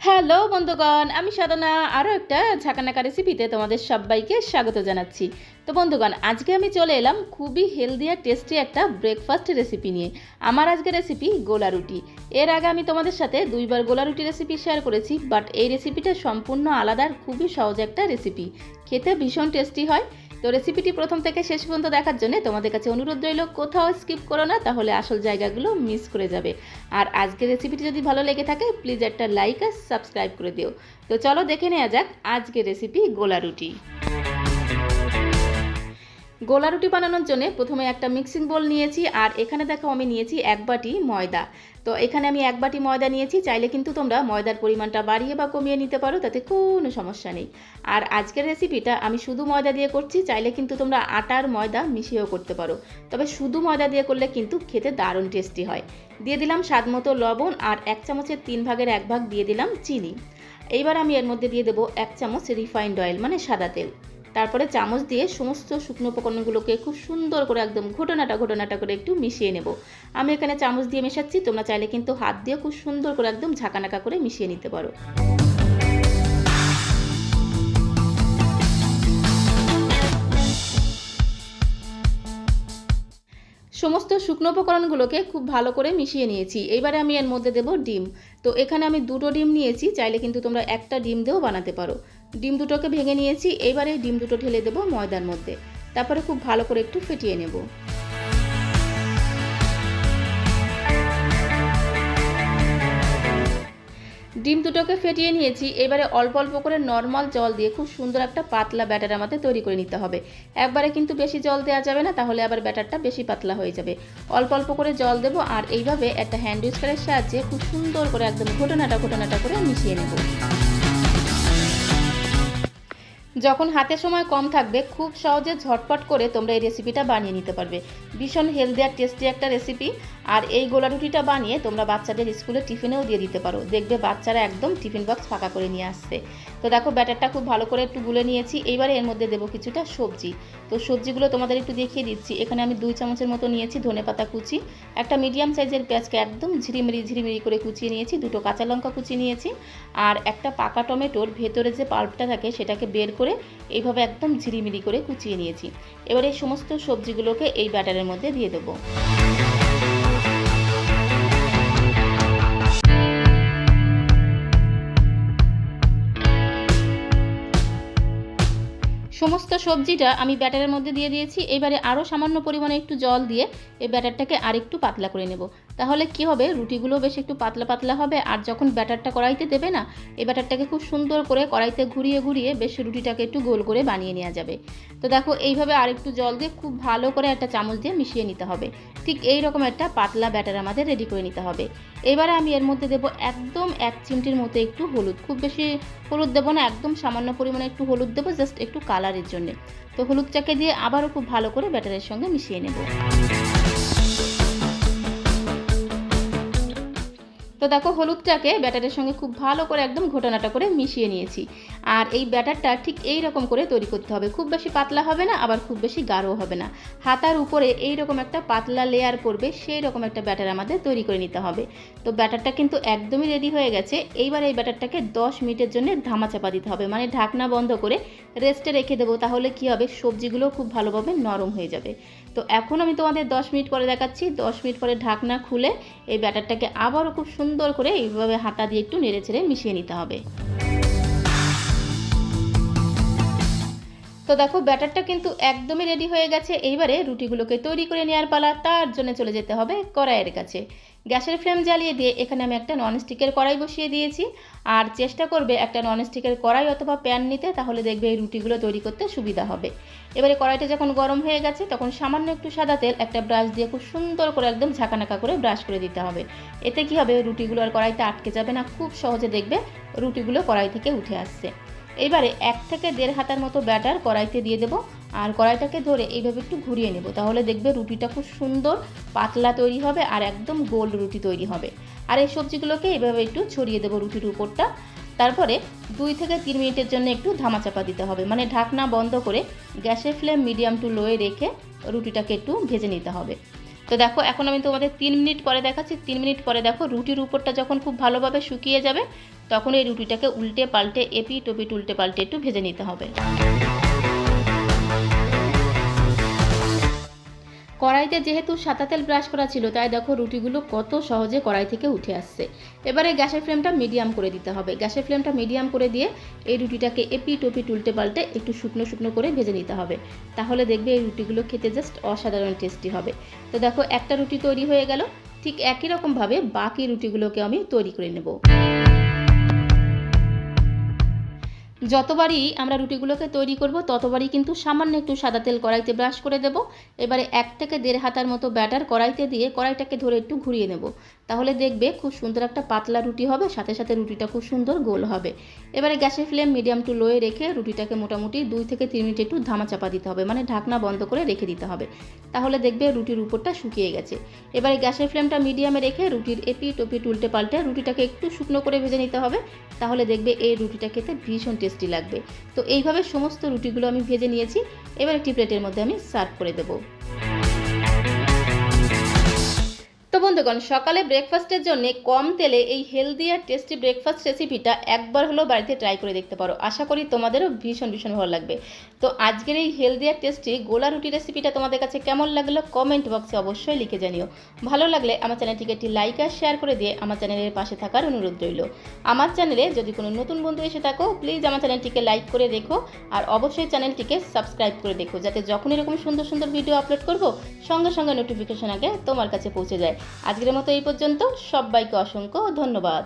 Hello বন্ধুগণ, আমি সাধনা। আরও একটা ঝাঁকানাকা রেসিপিতে তোমাদের সবাইকে স্বাগত জানাচ্ছি। তো বন্ধুগণ, আজকে আমি চলে এলাম খুবই হেলদি আর টেস্টি একটা ব্রেকফাস্ট রেসিপি নিয়ে। আমার আজকে রেসিপি গোলা রুটি এর আগে আমি তোমাদের সাথে দুইবার গোলা রুটি রেসিপি শেয়ার করেছি বাট এই রেসিপিটা সম্পূর্ণ আলাদা খুবই সহজ একটা রেসিপি খেতে ভীষণ টেস্টি হয় তো রেসিপিটি প্রথম থেকে শেষ পর্যন্ত দেখার জন্য তোমাদের কাছে অনুরোধ রইল, কোথাও স্কিপ করো না, তাহলে আসল জায়গাগুলো মিস করে যাবে। আর আজকের রেসিপিটি যদি ভালো লেগে থাকে প্লিজ একটা লাইক আর সাবস্ক্রাইব করে দিও। তো চলো দেখে নেওয়া যাক আজকের রেসিপি গোলা রুটি। গোলা রুটি বানানোর জন্য প্রথমে একটা মিক্সিং বোল নিয়েছি, আর এখানে দেখো আমি নিয়েছি এক বাটি ময়দা। তো এখানে আমি এক বাটি ময়দা নিয়েছি, চাইলে কিন্তু তোমরা ময়দার পরিমাণটা বাড়িয়ে বা কমিয়ে নিতে পারো, তাতে কোনো সমস্যা নেই। আর আজকের রেসিপিটা আমি শুধু ময়দা দিয়ে করছি, চাইলে কিন্তু তোমরা আটার ময়দা মিশিয়েও করতে পারো। তবে শুধু ময়দা দিয়ে করলে কিন্তু খেতে দারুণ টেস্টি হয়। দিয়ে দিলাম স্বাদ মতো লবণ, আর এক চামচের তিন ভাগের এক ভাগ দিয়ে দিলাম চিনি। এইবার আমি এর মধ্যে দিয়ে দেবো এক চামচ রিফাইন্ড অয়েল মানে সাদা তেল। তারপরে চামচ দিয়ে সমস্ত শুকনো উপকরণগুলোকে খুব সুন্দর করে একদম ঘটনাটা ঘটনাটা করে একটু মিশিয়ে নেব। আমি এখানে চামচ দিয়ে মেশাচ্ছি, তোমরা চাইলে কিন্তু হাত দিয়ে খুব সুন্দর করে একদম ঝাঁকানাকা করে মিশিয়ে নিতে পারো। সমস্ত শুকনো উপকরণগুলোকে খুব ভালো করে মিশিয়ে নিয়েছি। এবারে আমি এর মধ্যে দেব ডিম। তো এখানে আমি দুটো ডিম নিয়েছি, চাইলে কিন্তু তোমরা একটা ডিম দিয়েও বানাতে পারো। ডিম দুটোকে ভেঙে নিয়েছি, এবারে ডিম দুটো ঢেলে দেবো ময়দার মধ্যে। তারপরে খুব ভালো করে একটু ফেটিয়ে নেব। ডিম দুটোকে ফেটিয়ে নিয়েছি, এবারে অল্প অল্প করে নর্মাল জল দিয়ে খুব সুন্দর একটা পাতলা ব্যাটার আমাদের তৈরি করে নিতে হবে। একবারে কিন্তু বেশি জল দেওয়া যাবে না, তাহলে আবার ব্যাটারটা বেশি পাতলা হয়ে যাবে। অল্প অল্প করে জল দেবো আর এইভাবে একটা হ্যান্ড উইস্কারের সাহায্যে খুব সুন্দর করে একদম ঘটনাটা ঘটনাটা করে মিশিয়ে নেব। যখন হাতে সময় কম থাকবে, খুব সহজে ঝটপট করে তোমরা এই রেসিপিটা বানিয়ে নিতে পারবে। ভীষণ হেলদি আর টেস্টি একটা রেসিপি আর এই গোলা রুটিটা বানিয়ে তোমরা বাচ্চাদের স্কুলে টিফিনেও দিয়ে দিতে পারো। দেখবে বাচ্চারা একদম টিফিন বক্স ফাঁকা করে নিয়ে আসছে। তো দেখো ব্যাটারটা খুব ভালো করে একটু গুলে নিয়েছি। এইবারে এর মধ্যে দেবো কিছুটা সবজি। তো সবজিগুলো তোমাদের একটু দেখিয়ে দিচ্ছি। এখানে আমি দুই চামচের মতো নিয়েছি ধনে পাতা কুচি। একটা মিডিয়াম সাইজের পেঁয়াজকে একদম ঝিরিমিরি ঝিরিমিরি করে কুচিয়ে নিয়েছি। দুটো কাঁচা লঙ্কা কুচিয়ে নিয়েছি। আর একটা পাকা টমেটোর ভেতরে যে পাল্পটা থাকে সেটাকে বের করে এইভাবে একদম ঝিরিমিরি করে কুচিয়ে নিয়েছি। এবার এই সমস্ত সবজিগুলোকে এই ব্যাটারের মধ্যে দিয়ে দেবো। সমস্ত সবজিটা আমি ব্যাটারের মধ্যে দিয়ে দিয়েছি। এবারে আরও সামান্য পরিমাণে একটু জল দিয়ে এই ব্যাটারটাকে আরেকটু পাতলা করে নেব। তাহলে কি হবে? রুটিগুলো বেশ একটু পাতলা পাতলা হবে আর যখন ব্যাটারটা কড়াইতে দেবে না এই ব্যাটারটাকে খুব সুন্দর করে কড়াইতে ঘুরিয়ে ঘুরিয়ে বেশ রুটিটাকে একটু গোল করে বানিয়ে নেওয়া যাবে। তো দেখো, এইভাবে আরেকটু জল দিয়ে খুব ভালো করে একটা চামচ দিয়ে মিশিয়ে নিতে হবে। ঠিক এই রকম একটা পাতলা ব্যাটার আমাদের রেডি করে নিতে হবে। এবারে আমি এর মধ্যে দেবো একদম এক চিমটির মতো একটু হলুদ। খুব বেশি হলুদ দেবো না, একদম সামান্য পরিমাণে একটু হলুদ দেবো, জাস্ট একটু কালারের জন্য। তো হলুদটাকে দিয়ে আবারও খুব ভালো করে ব্যাটারের সঙ্গে মিশিয়ে নেব। তো দেখো হলুদটাকে ব্যাটারের সঙ্গে খুব ভালো করে একদম ঘটনাটা করে মিশিয়ে নিয়েছি। আর এই ব্যাটারটা ঠিক এই রকম করে তৈরি করতে হবে। খুব বেশি পাতলা হবে না, আবার খুব বেশি গাঢ় হবে না। হাতার উপরে এই রকম একটা পাতলা লেয়ার পড়বে, সেই রকম একটা ব্যাটার আমাদের তৈরি করে নিতে হবে। তো ব্যাটারটা কিন্তু একদমই রেডি হয়ে গেছে। এইবার এই ব্যাটারটাকে দশ মিনিটের জন্য ধামা চাপা দিতে হবে মানে ঢাকনা বন্ধ করে রেস্টে রেখে দেবো, তাহলে কি হবে? সবজিগুলো খুব ভালোভাবে নরম হয়ে যাবে। তো এখন আমি তোমাদের দশ মিনিট পরে দেখাচ্ছি। দশ মিনিট পরে ঢাকনা খুলে এই ব্যাটারটাকে আবারও খুব সুন্দর করে এইভাবে হাতা দিয়ে একটু নেড়ে ছেড়ে মিশিয়ে নিতে হবে। তো দেখো, ব্যাটারটা কিন্তু একদমই রেডি হয়ে গেছে। এইবারে রুটিগুলোকে তৈরি করে নেওয়ার পালা তার জন্য চলে যেতে হবে কড়াইয়ের কাছে। গ্যাসের ফ্লেম জ্বালিয়ে দিয়ে এখানে আমি একটা ননস্টিকের কড়াই বসিয়ে দিয়েছি। আর চেষ্টা করবে একটা ননস্টিকের কড়াই অথবা প্যান নিতে, তাহলে দেখবে এই রুটিগুলো তৈরি করতে সুবিধা হবে। এবারে কড়াইটা যখন গরম হয়ে গেছে, তখন সামান্য একটু সাদা তেল, একটা ব্রাশ দিয়ে খুব সুন্দর করে একদম ঝাঁকানাকা করে ব্রাশ করে দিতে হবে। এতে কি হবে? রুটিগুলো আর কড়াইতে আটকে যাবে না। খুব সহজে দেখবে রুটিগুলো কড়াই থেকে উঠে আসছে। এবারে এক থেকে দেড় হাতার মতো ব্যাটার কড়াইতে দিয়ে দেবো। আর কড়াইটাকে ধরে এইভাবে একটু ঘুরিয়ে নেব। তাহলে দেখবে রুটিটা খুব সুন্দর পাতলা তৈরি হবে আর একদম গোল রুটি তৈরি হবে। আর এই সবজিগুলোকে এইভাবে একটু ছড়িয়ে দেবো রুটির উপরটা। তারপরে দুই থেকে তিন মিনিটের জন্য একটু ধামাচাপা দিতে হবে। মানে ঢাকনা বন্ধ করে গ্যাসের ফ্লেম মিডিয়াম টু লোয়ে রেখে রুটিটাকে একটু ভেজে নিতে হবে। তো দেখো, এখন আমি তোমাদের তিন মিনিট পরে দেখাচ্ছি। তিন মিনিট পরে দেখো, রুটির উপরটা যখন খুব ভালোভাবে শুকিয়ে যাবে, তখন এই রুটিটাকে উল্টে পাল্টে এপি টপিট উল্টে পাল্টে একটু ভেজে নিতে হবে। কড়াইতে যেহেতু সাদা তেল ব্রাশ করা ছিল, তাই দেখো রুটিগুলো কত সহজে কড়াই থেকে উঠে আসছে। এবারে গ্যাসের ফ্লেমটা মিডিয়াম করে দিতে হবে। গ্যাসের ফ্লেমটা মিডিয়াম করে দিয়ে এই রুটিটাকে এপি টপি উল্টে পাল্টে একটু শুকনো শুকনো করে ভেজে নিতে হবে। তাহলে দেখবে এই রুটিগুলো খেতে জাস্ট অসাধারণ টেস্টি হবে। তো দেখো একটা রুটি তৈরি হয়ে গেল। ঠিক একই রকমভাবে বাকি রুটিগুলোকে আমি তৈরি করে নেব। যতবারই আমরা রুটিগুলোকে তৈরি করব, ততবারই কিন্তু সামান্য একটু সাদা তেল কড়াইতে ব্রাশ করে দেব। এবারে এক থেকে দেড় হাতার মতো ব্যাটার কড়াইতে দিয়ে কড়াইটাকে ধরে একটু ঘুরিয়ে নেব। তাহলে দেখবে খুব সুন্দর একটা পাতলা রুটি হবে, সাথে সাথে রুটিটা খুব সুন্দর গোল হবে। এবারে গ্যাসের ফ্লেম মিডিয়াম টু লোয়ে রেখে রুটিটাকে মোটামুটি দুই থেকে তিন মিনিট একটু ধামা চাপা দিতে হবে মানে ঢাকনা বন্ধ করে রেখে দিতে হবে। তাহলে দেখবে রুটির উপরটা শুকিয়ে গেছে। এবারে গ্যাসের ফ্লেমটা মিডিয়ামে রেখে রুটির এপি টপি উল্টে পাল্টে রুটিটাকে একটু শুকনো করে ভেজে নিতে হবে। তাহলে দেখবে এই রুটিটা খেতে ভীষণ টেস্টি লাগবে। তো এইভাবে সমস্ত রুটিগুলো আমি ভেজে নিয়েছি। এবার একটি প্লেটের মধ্যে আমি সার্ভ করে দেবো। তো বন্ধুগণ, সকালে ব্রেকফাস্টের জন্য কম তেলে এই হেলদি আর টেস্টি ব্রেকফাস্ট রেসিপিটা একবার হলেও বাড়িতে ট্রাই করে দেখতে পারো। আশা করি তোমাদেরও ভীষণ ভীষণ ভালো লাগবে। তো আজকের এই হেলদি আর টেস্টি গোলা রুটি রেসিপিটা তোমাদের কাছে কেমন লাগল কমেন্ট বক্সে অবশ্যই লিখে জানিও। ভালো লাগলে আমার চ্যানেলটিকে একটি লাইক আর শেয়ার করে দিয়ে আমার চ্যানেলের পাশে থাকার অনুরোধ রইল। আমার চ্যানেলে যদি কোনো নতুন বন্ধু এসে থাকো প্লিজ আমার চ্যানেলটিকে লাইক করে দেখো আর অবশ্যই চ্যানেলটিকে সাবস্ক্রাইব করে দেখো। যাতে যখন এরকম সুন্দর সুন্দর ভিডিও আপলোড করব, সঙ্গে সঙ্গে নোটিফিকেশন আগে তোমার কাছে পৌঁছে যায়। আজকের মতো এই পর্যন্ত। সবাইকে অসংখ্য ধন্যবাদ।